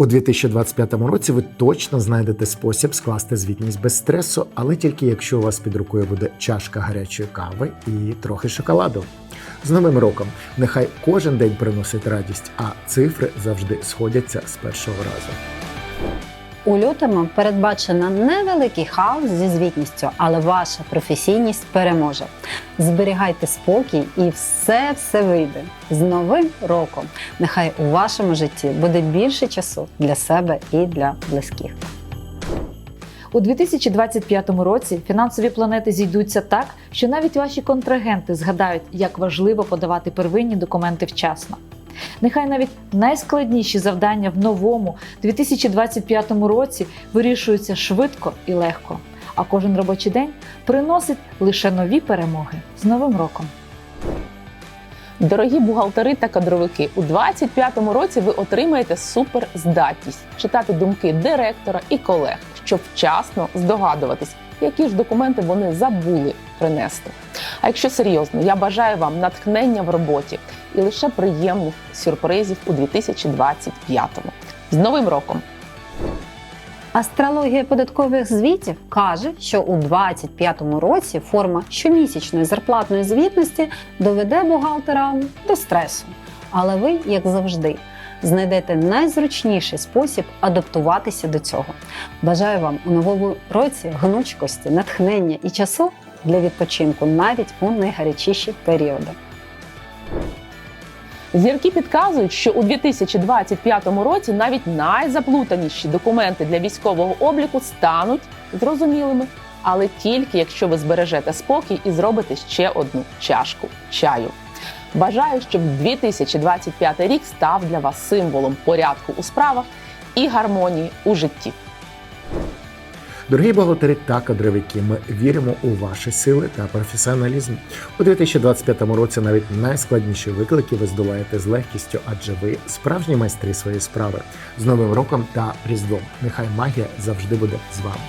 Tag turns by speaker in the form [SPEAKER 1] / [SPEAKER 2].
[SPEAKER 1] У 2025 році ви точно знайдете спосіб скласти звітність без стресу, але тільки якщо у вас під рукою буде чашка гарячої кави і трохи шоколаду. З новим роком нехай кожен день приносить радість, а цифри завжди сходяться з першого разу.
[SPEAKER 2] У лютому передбачено невеликий хаос зі звітністю, але ваша професійність переможе. Зберігайте спокій і все все вийде. З новим роком! Нехай у вашому житті буде більше часу для себе і для близьких.
[SPEAKER 3] У 2025 році фінансові планети зійдуться так, що навіть ваші контрагенти згадають, як важливо подавати первинні документи вчасно. Нехай навіть найскладніші завдання в новому 2025 році вирішуються швидко і легко, а кожен робочий день приносить лише нові перемоги з Новим роком.
[SPEAKER 4] Дорогі бухгалтери та кадровики, у 2025 році ви отримаєте суперздатність читати думки директора і колег, щоб вчасно здогадуватись, які ж документи вони забули принести. Якщо серйозно, я бажаю вам натхнення в роботі і лише приємних сюрпризів у 2025-му. З Новим роком!
[SPEAKER 2] Астрологія податкових звітів каже, що у 2025 році форма щомісячної зарплатної звітності доведе бухгалтера до стресу. Але ви, як завжди, знайдете найзручніший спосіб адаптуватися до цього. Бажаю вам у новому році гнучкості, натхнення і часу для відпочинку навіть у найгарячіші періоди.
[SPEAKER 4] Зірки підказують, що у 2025 році навіть найзаплутаніші документи для військового обліку стануть зрозумілими, але тільки якщо ви збережете спокій і зробите ще одну чашку чаю. Бажаю, щоб 2025 рік став для вас символом порядку у справах і гармонії у житті.
[SPEAKER 1] Дорогі бухгалтери та кадровики, ми віримо у ваші сили та професіоналізм. У 2025 році навіть найскладніші виклики ви здолаєте з легкістю, адже ви справжні майстри своєї справи. З Новим роком та Різдвом. Нехай магія завжди буде з вами.